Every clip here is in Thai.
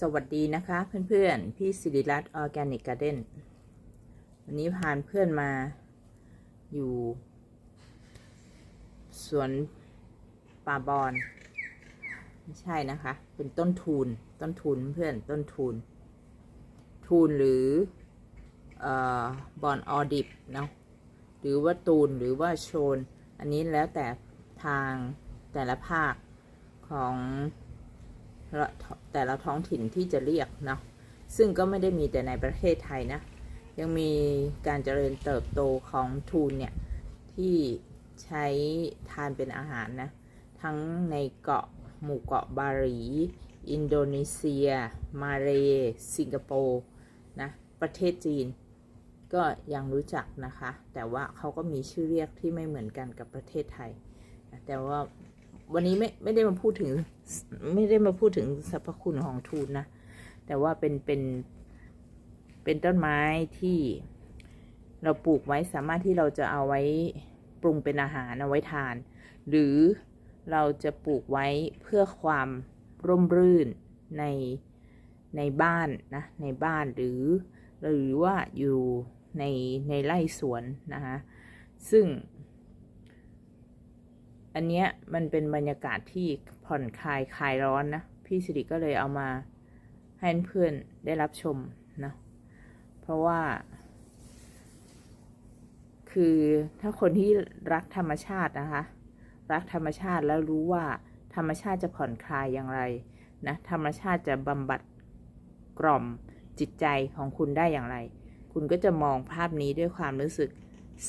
สวัสดีนะคะเพื่อนๆ พี่สิริรัตน์ออร์แกนิกการ์เด้นวันนี้พาเพื่อนมาอยู่สวนป่าบอน ไม่ใช่นะคะ เป็นต้นทูนต้นทูนเพื่อนต้นทูนทูนหรือเอ่อบอนออดิบเนาะหรือว่าตูนหรือว่าโชน อันนี้แล้วแต่ทางแต่ละภาคของ แต่ละท้องถิ่นที่จะเรียกเนาะซึ่งก็ไม่ได้มีแต่ในประเทศไทยนะ ยังมีการเจริญเติบโตของทูนเนี่ยที่ใช้ทานเป็นอาหารนะ ทั้งในเกาะหมู่เกาะบาหลี อินโดนีเซีย มาเลสิงคโปร์นะประเทศจีนก็ยังรู้จักนะคะ แต่ว่าเขาก็มีชื่อเรียกที่ไม่เหมือนกันกับประเทศไทย แต่ว่าวันนี้ไม่ไม่ได้มาพูดถึง ไม่ได้มาพูดถึงสรรพคุณของทูนนะ แต่ว่าเป็นเป็นเป็นต้นไม้ที่เราปลูกไว้สามารถที่เราจะเอาไว้ปรุงเป็นอาหารเอาไว้ทาน หรือเราจะปลูกไว้เพื่อความร่มรื่นในในบ้านนะในบ้านหรือ หรือว่าอยู่ในในไร่สวนนะคะซึ่ง อันเนี้ยมันเป็นบรรยากาศที่ผ่อนคลายคลายร้อนนะ พี่สิริก็เลยเอามาให้เพื่อนได้รับชมนะเพราะว่า คือถ้าคนที่รักธรรมชาตินะคะ รักธรรมชาติแล้วรู้ว่าธรรมชาติจะผ่อนคลายอย่างไรนะธรรมชาติจะบำบัดกล่อมจิตใจของคุณได้อย่างไร คุณก็จะมองภาพนี้ด้วยความรู้สึก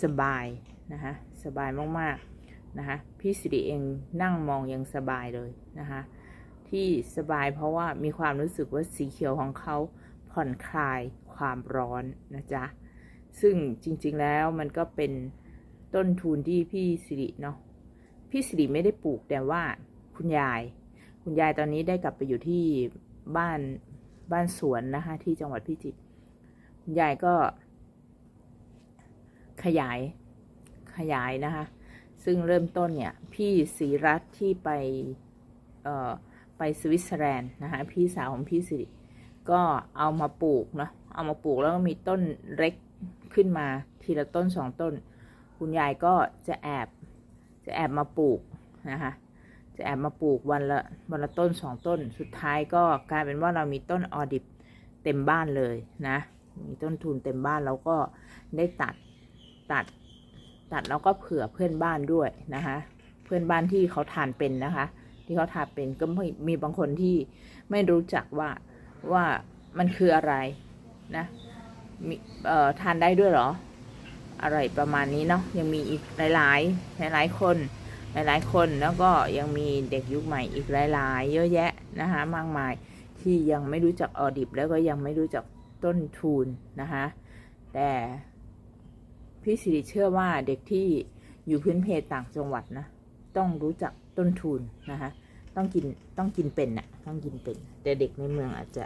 สบายนะคะสบายมาก ๆ นะคะพี่สิริเองนั่งมองยังสบายเลยนะคะที่สบายเพราะว่ามีความรู้สึกว่าสีเขียวของเขาผ่อนคลายความร้อนนะจ๊ะซึ่งจริงๆแล้วมันก็เป็นต้นทุนที่พี่สิริเนาะพี่สิริไม่ได้ปลูกแต่ว่าคุณยาย คุณยายตอนนี้ได้กลับไปอยู่ที่บ้านบ้านสวนนะคะที่จังหวัดพิจิตรคุณยายก็ขยายขยายนะคะ ซึ่งเริ่มต้นเนี่ย พี่ศรีรัตน์ที่ไปไปสวิตเซอร์แลนด์นะคะพี่สาวของพี่สิริก็เอามาปลูกเนาะเอามาปลูกแล้วก็มีต้นเล็กขึ้นมาทีละต้นสองต้น คุณยายก็จะแอบจะแอบมาปลูกนะคะจะแอบมาปลูกวันละวันละต้นสองต้น สุดท้ายก็กลายเป็นว่าเรามีต้นออดิบเต็มบ้านเลยนะมีต้นทุนเต็มบ้านแล้วก็ได้ตัดตัด ตัดแล้วก็เผื่อเพื่อนบ้านด้วยนะคะ เพื่อนบ้านที่เขาทานเป็นนะคะ ที่เขาทานเป็นก็ไมีมีบางคนที่ไม่รู้จักว่าว่ามันคืออะไรนะมีเอ่อทานได้ด้วยเหรอ อะไรประมาณนี้เนาะยังมีอีกหลายๆหลายๆคนหลายๆคนแล้วก็ยังมีเด็กยุคใหม่อีกหลาย ๆ เยอะแยะนะคะมากมายที่ยังไม่รู้จักออดิบแล้วก็ยังไม่รู้จักต้นทุนนะคะแต่ พี่สิริเชื่อว่าเด็กที่อยู่พื้นเพต่างจังหวัดนะ ต้องรู้จักต้นทุนนะคะต้องกินต้องกินเป็นนะ่ะต้องกินเป็น แต่เด็กในเมืองอาจจะ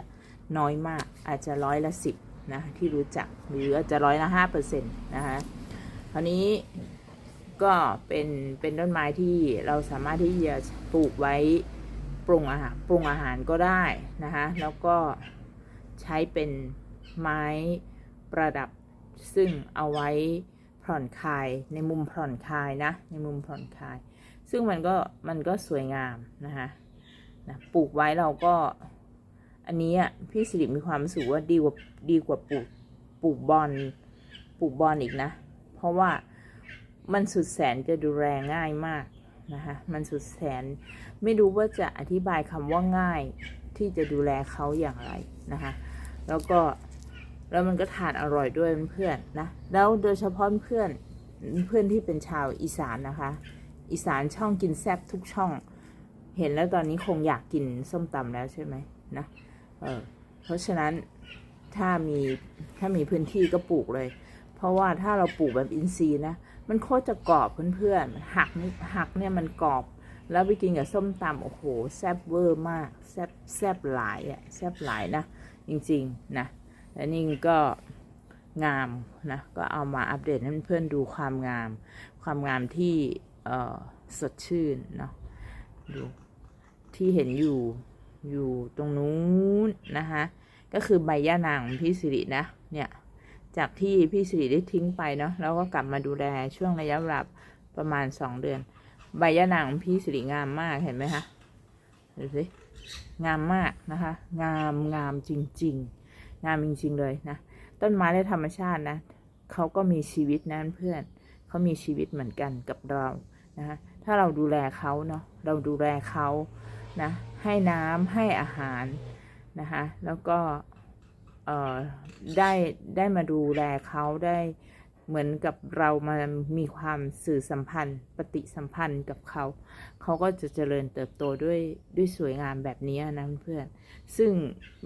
น้อยมากอาจจะร้อยละสิบนะที่รู้จักหรืออาจจะร้อยละห้าเปอร์เซ็นต์นะคะคราวนี้ก็เป็นเป็นต้นไม้ที่เราสามารถที่จะปลูกไว้ปรุงอาหารปรุงอาหารก็ได้นะคะแล้วก็ใช้เป็นไม้ประดับ ซึ่งเอาไว้ผ่อนคลายในมุมผ่อนคลายนะ ในมุมผ่อนคลาย ซึ่งมันก็มันก็สวยงามนะคะนะปลูกไว้เราก็ อันนี้อะพี่สิริมีความรู้สึกว่าดีกว่าดีกว่าปลูกปลูกบอลปลูกบอลอีกนะ เพราะว่ามันสุดแสนจะดูแลง่ายมากนะคะมันสุดแสนไม่รู้ว่าจะอธิบายคำว่าง่ายที่จะดูแลเขาอย่างไรนะคะแล้วก็ แล้วมันก็ทานอร่อยด้วยเพื่อนนะ แล้วโดยเฉพาะเพื่อนเพื่อนที่เป็นชาวอีสานนะคะ อีสานช่องกินแซบทุกช่อง เห็นแล้วตอนนี้คงอยากกินส้มตำแล้วใช่ไหมนะเออเพราะฉะนั้นถ้ามีถ้ามีพื้นที่ก็ปลูกเลย เพราะว่าถ้าเราปลูกแบบอินทรีย์นะ มันโคตรจะกรอบเพื่อนๆหักหักเนี่ยมันกรอบ แล้วไปกินกับส้มตำโอ้โหแซ่บเวอร์มากแซ่บแซ่บหลายอะแซ่บหลายนะ จริงๆนะ และนี่ก็งามนะก็เอามาอัปเดตให้เพื่อนดูความงาม ความงามที่สดชื่นเนาะดูที่เห็นอยู่อยู่ตรงนู้นนะคะก็คือใบย่านางของพี่สิรินะเนี่ยจากที่พี่สิริได้ทิ้งไปเนาะแล้วก็กลับมาดูแลช่วงระยะเวลาประมาณสองเดือน ใบย่านางของพี่สิริงามมากเห็นไหมคะดูสิงามมากนะคะ งามงามจริง ๆ งามจริงๆเลยนะ ต้นไม้และธรรมชาตินะเขาก็มีชีวิตนะเพื่อนเขามีชีวิตเหมือนกันกับเรานะถ้าเราดูแลเขาเนาะเราดูแลเขานะให้น้ำให้อาหารนะคะแล้วก็เอ่อได้ได้มาดูแลเขาได้ เหมือนกับเรามามีความสื่อสัมพันธ์ ปฏิสัมพันธ์กับเขา เขาก็จะเจริญเติบโตด้วยด้วยสวยงามแบบนี้นะเพื่อนซึ่ง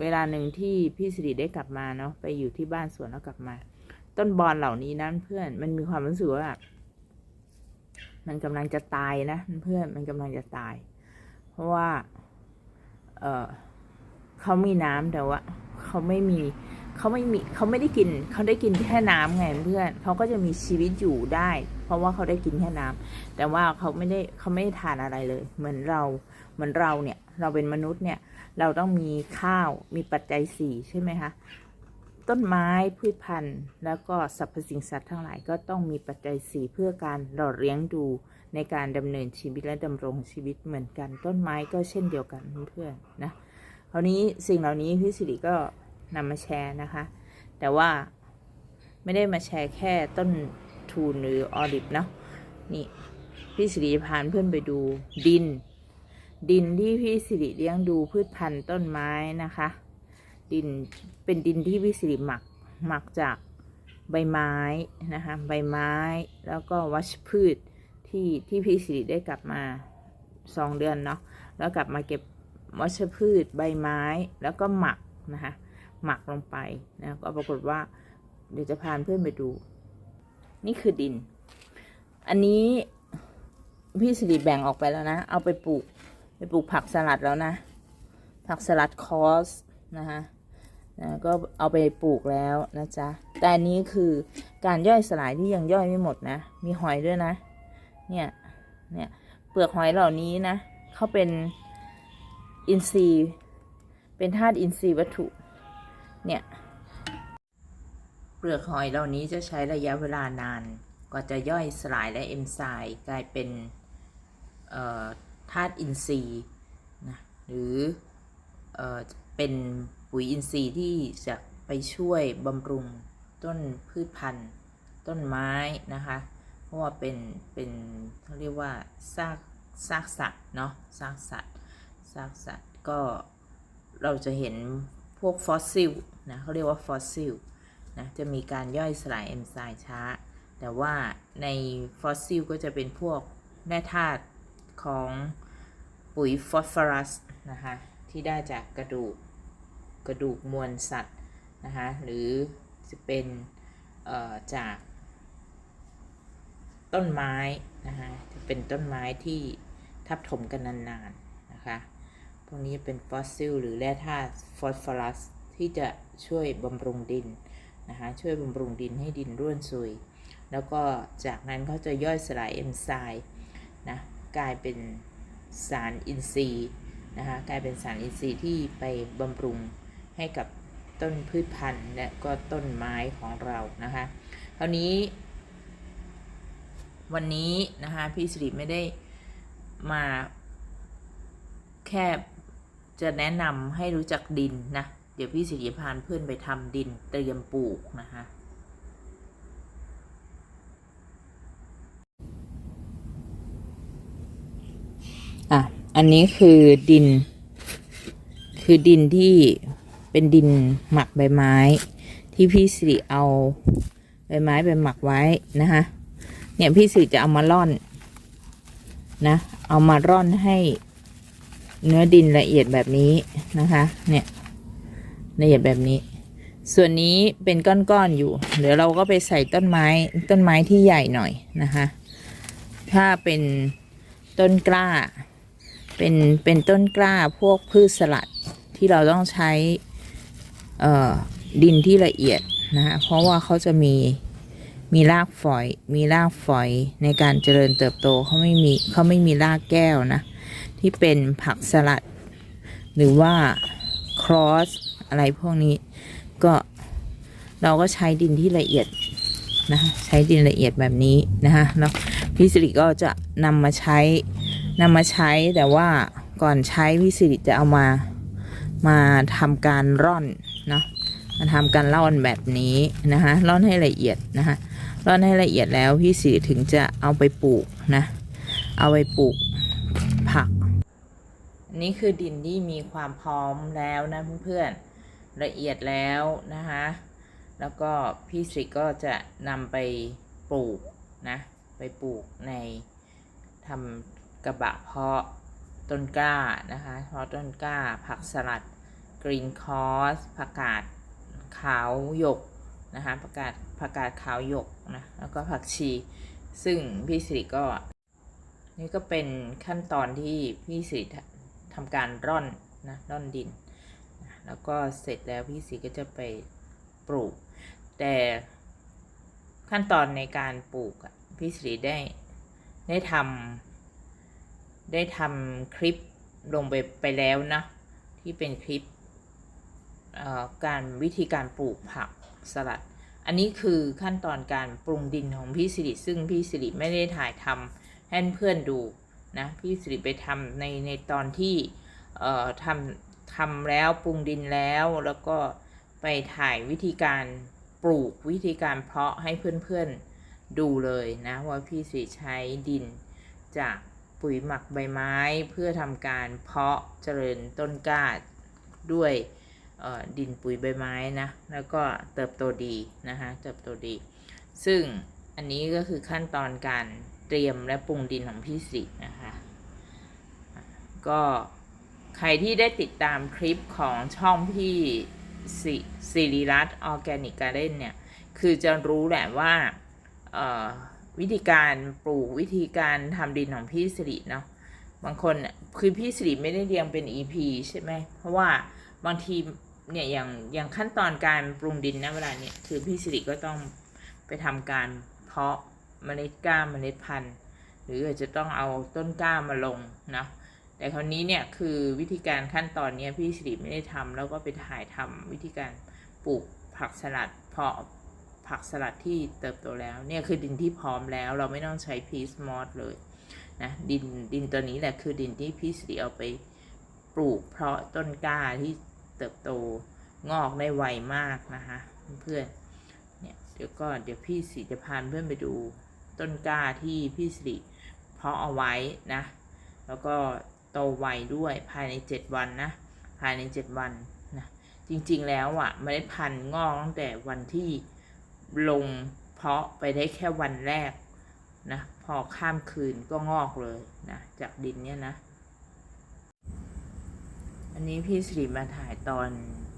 เวลาหนึ่งที่พี่สิริได้กลับมาเนาะไปอยู่ที่บ้านสวนแล้วกลับมา ต้นบอลเหล่านี้นะเพื่อนมันมีความรู้สึกว่ามันกำลังจะตายนะเพื่อนมันกำลังจะตาย เพราะว่า เออเขามีน้ำแต่ว่าเขาไม่มี เขาไม่มีเขาไม่ได้กินเขาได้กินแค่น้ำไงเพื่อนเขาก็จะมีชีวิตอยู่ได้ เพราะว่าเขาได้กินแค่น้ำแต่ว่าเขาไม่ได้เขาไม่ได้ทานอะไรเลย เหมือนเราเหมือนเราเนี่ย เราเป็นมนุษย์เนี่ย เราต้องมีข้าวมีปัจจัยสี่ใช่ไหมคะต้นไม้พืชพันธุ์ แล้วก็สรรพสิ่งสัตว์ทั้งหลายก็ต้องมีปัจจัยสี่เพื่อการหล่อเลี้ยงดูในการดำเนินชีวิตและดำรงชีวิตเหมือนกัน ต้นไม้ก็เช่นเดียวกันเพื่อนนะคราวนี้สิ่งเหล่านี้พี่สิริก็ นำมาแชร์นะคะ แต่ว่าไม่ได้มาแชร์แค่ต้นทูนหรือออริบเนาะนี่พี่สิริพานเพื่อนไปดูดิน ดินที่พี่สิริเลี้ยงดูพืชพันธุ์ต้นไม้นะคะ ดินเป็นดินที่พี่สิริหมักหมักจากใบไม้นะคะใบไม้แล้วก็วัชพืชที่ที่พี่สิริได้กลับมาสองเดือนเนาะแล้วกลับมาเก็บวัชพืชใบไม้แล้วก็หมักนะคะ หมักลงไปนะก็ปรากฏว่าเดี๋ยวจะพาเพื่อนไปดู นี่คือดิน อันนี้พี่สิริแบ่งออกไปแล้วนะ เอาไปปลูก ไปปลูกผักสลัดแล้วนะ ผักสลัดคอสนะคะนะก็เอาไปปลูกแล้วนะจ๊ะ แต่อันนี้คือการย่อยสลายที่ยังย่อยไม่หมดนะ มีหอยด้วยนะ เนี่ย เนี่ยเปลือกหอยเหล่านี้นะเขาเป็นอินทรีย์ เป็นธาตุอินทรีย์วัตถุ เนี่ยเปลือกหอยเหล่านี้จะใช้ระยะเวลานานกว่าจะย่อยสลายและเอนไซม์กลายเป็นธาตุอินทรีย์นะหรือเออเป็นปุ๋ยอินทรีย์ที่จะไปช่วยบำรุงต้นพืชพันธุ์ ต้นไม้นะคะ เพราะว่าเป็นเป็นเขาเรียกว่าซากซากสัตว์เนาะซากสัตว์ซากสัตว์ก็เราจะเห็นพวกฟอสซิล นะเขาเรียกว่าฟอสซิลนะจะมีการย่อยสลายเอนไซม์ช้า แต่ว่าในฟอสซิลก็จะเป็นพวกแร่ธาตุของปุ๋ยฟอสฟอรัสนะคะที่ได้จากกระดูกกระดูกมวลสัตว์นะคะหรือจะเป็นจากต้นไม้นะคะจะเป็นต้นไม้ที่ทับถมกันนานๆนะคะพวกนี้เป็นฟอสซิลหรือแร่ธาตุฟอสฟอรัสที่จะ ช่วยบำรุงดินนะคะช่วยบำรุงดินให้ดินร่วนซุย แล้วก็จากนั้นเขาจะย่อยสลายเอนไซม์นะกลายเป็นสารอินทรีย์นะคะกลายเป็นสารอินทรีย์ที่ไปบำรุงให้กับต้นพืชพันธุ์และก็ต้นไม้ของเรานะคะคราวนี้ วันนี้นะคะพี่สิริไม่ได้มาแค่จะแนะนำให้รู้จักดินนะ เดี๋ยวพี่สิริพานเพื่อนไปทำดินเตรียมปลูกนะคะอะ อันนี้คือดิน คือดินที่เป็นดินหมักใบไม้ ที่พี่สิริเอาใบไม้ไปหมักไว้นะคะเนี่ยพี่สิริจะเอามาร่อนนะ เอามาร่อนให้เนื้อดินละเอียดแบบนี้นะคะ เนี่ย ละเอียดแบบนี้ ส่วนนี้เป็นก้อนๆอยู่ เดี๋ยวเราก็ไปใส่ต้นไม้ต้นไม้ที่ใหญ่หน่อยนะคะถ้าเป็นต้นกล้า เป็นเป็นต้นกล้าพวกพืชสลัดที่เราต้องใช้ดินที่ละเอียดนะคะเพราะว่าเขาจะมีมีรากฝอย มีรากฝอยในการเจริญเติบโตเขาไม่มีเขาไม่มีรากแก้วนะ ที่เป็นผักสลัด หรือว่า cross อะไรพวกนี้ ก็เราก็ใช้ดินที่ละเอียดนะคะใช้ดินละเอียดแบบนี้นะคะแล้วพี่สิริก็จะนำมาใช้นำมาใช้แต่ว่าก่อนใช้พี่สิริจะเอามามาทำการร่อนเนาะมาทำการร่อนแบบนี้นะคะร่อนให้ละเอียดนะคะร่อนให้ละเอียดแล้วพี่สิริถึงจะเอาไปปลูกนะเอาไปปลูกผักนนี้คือดินที่มีความพร้อมแล้วนะเพื่อนๆ ละเอียดแล้วนะคะ แล้วก็พี่สิก็จะนำไปปลูกนะ ไปปลูกในทำกระบะเพาะต้นกล้านะคะเพาะต้นกล้า ผักสลัดกรีนคอสผักกาดขาวหยกนะคะผักกาดผักกาดขาวหยกนะแล้วก็ผักชี ซึ่งพี่สิริก็นี่ก็เป็นขั้นตอนที่พี่สิริทำการร่อนนะร่อนดิน แล้วก็เสร็จแล้วพี่สิริก็จะไปปลูก แต่ขั้นตอนในการปลูกอะพี่สิริได้ได้ทำได้ทำคลิปลงไปไปแล้วนะ ที่เป็นคลิปเอ่อการวิธีการปลูกผักสลัด อันนี้คือขั้นตอนการปรุงดินของพี่สิริซึ่งพี่สิริไม่ได้ถ่ายทำให้เพื่อนดูนะ พี่สิริไปทำในในตอนที่เอ่อทำ ทำแล้วปรุงดินแล้วแล้วก็ไปถ่ายวิธีการปลูกวิธีการเพาะให้เพื่อนๆดูเลยนะว่าพี่สิใช้ดินจากปุ๋ยหมักใบไม้เพื่อทำการเพาะเจริญต้นกล้าด้วยดินปุ๋ยใบไม้นะ แล้วก็เติบโตดีนะคะเติบโตดี ซึ่งอันนี้ก็คือขั้นตอนการเตรียมและปรุงดินของพี่สินะคะก็ ใครที่ได้ติดตามคลิปของช่องพี่สิริรัตน์ออร์แกนิกการ์เด้นเนี่ย คือจะรู้แหละว่าวิธีการปลูกวิธีการทำดินของพี่สิริเนาะบางคนคือพี่สิริไม่ได้เรียงเป็น EP ใช่ไหม เพราะว่าบางทีเนี่ยอย่างอย่างขั้นตอนการปรุงดินนะเวลาเนี่ยคือพี่สิริก็ต้องไปทำการเพาะเมล็ดกล้าเมล็ดพันธุ์ หรืออาจจะต้องเอาต้นกล้ามาลงนะ แต่คราวนี้เนี่ยคือวิธีการขั้นตอนเนี้ยพี่สิริไม่ได้ทำแล้วก็ไปถ่ายทำวิธีการปลูกผักสลัดเพาะผักสลัดที่เติบโตแล้วเนี่ยคือดินที่พร้อมแล้ว เราไม่ต้องใช้พีสมอสเลยนะดินดินตัวนี้แหละคือดินที่พี่สิริเอาไปปลูกเพราะต้นกล้าที่เติบโตงอกได้ไวมากนะคะเพื่อนเนี่ยเดี๋ยวก็เดี๋ยวพี่สิริจะพาเพื่อนไปดูต้นกล้าที่พี่สิริเพาะเอาไว้นะ แล้วก็ โตไวด้วยภายใน 7 วันนะ ภายใน 7 วันนะจริงๆแล้วอะ่ะเมล็ดพันธุ์งอกตั้งแต่วันที่ลงเพาะไปได้แค่วันแรกนะพอข้ามคืนก็งอกเลยนะจากดินเนี่ยนะ อันนี้พี่สิริมาถ่ายตอน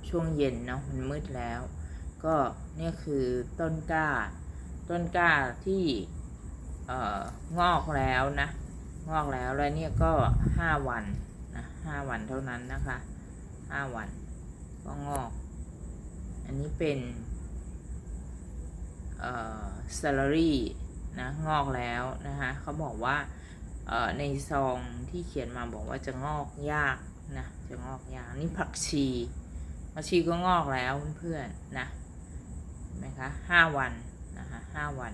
ช่วงเย็นเนาะมันมืดแล้ว ก็เนี่ยคือต้นกล้า ต้นกล้าที่เอ่องอกแล้วนะ งอกแล้วแล้วเนี่ยก็ห้าวันนะห้าวันเท่านั้นนะคะห้าวันก็งอก อันนี้เป็นเอ่อ salary นะงอกแล้วนะคะเขาบอกว่าเอ่อในซองที่เขียนมาบอกว่าจะงอกยากนะจะงอกยากนี่ผักชีผักชีก็งอกแล้วเพื่อนๆนะเห็นไหมคะห้าวันนะคะห้าวัน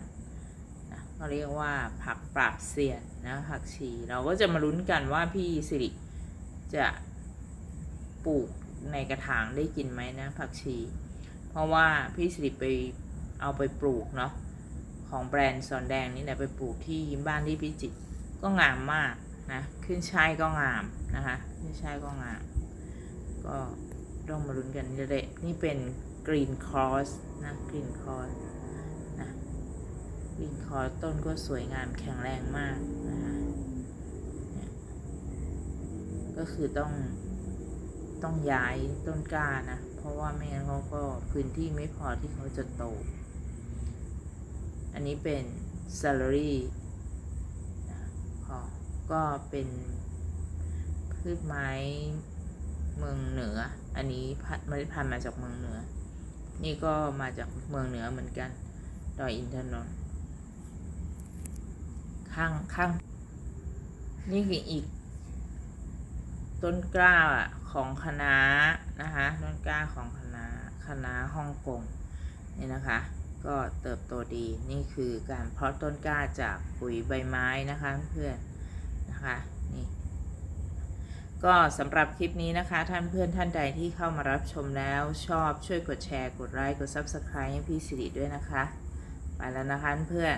เขาเรียกว่าผักปราบเซียนนะผักชี เราก็จะมาลุ้นกันว่าพี่สิริจะปลูกในกระถางได้กินไหมนะผักชี เพราะว่าพี่สิริไปเอาไปปลูกเนาะของแบรนด์สอนแดงนี่แหละไปปลูกที่บ้านที่พิจิตรก็งามมากนะขึ้นช่ายก็งามนะคะขึ้นช่ายก็งาม ก็ต้องมาลุ้นกันนี่เลยนี่เป็นกรีนคอสนะกรีนคอส วิงคอต้นก็สวยงามแข็งแรงมากนะคะเนี่ยก็คือต้องต้องย้ายต้นกล้านะ เพราะว่าไม่งั้นเขาก็พื้นที่ไม่พอที่เขาจะโต อันนี้เป็น salary นะก็ก็เป็นพืชไม้เมืองเหนือ อันนี้พันเมล็ดพันธุ์มาจากเมืองเหนือ นี่ก็มาจากเมืองเหนือเหมือนกัน ดอยอินทนนท์ ข้างข้าง นี่คืออีก ต้นกล้าของคณะนะคะ ต้นกล้าของคณะคณะฮ่องกงนี่นะคะ ก็เติบโตดีนี่คือการเพาะต้นกล้าจากปุ๋ยใบไม้นะคะเพื่อนนะคะนี่ก็สำหรับคลิปนี้นะคะ ท่านเพื่อนท่านใดที่เข้ามารับชมแล้วชอบช่วยกดแชร์ กดไลค์กด Subscribe ให้พี่สิริด้วยนะคะ ไปแล้วนะคะเพื่อน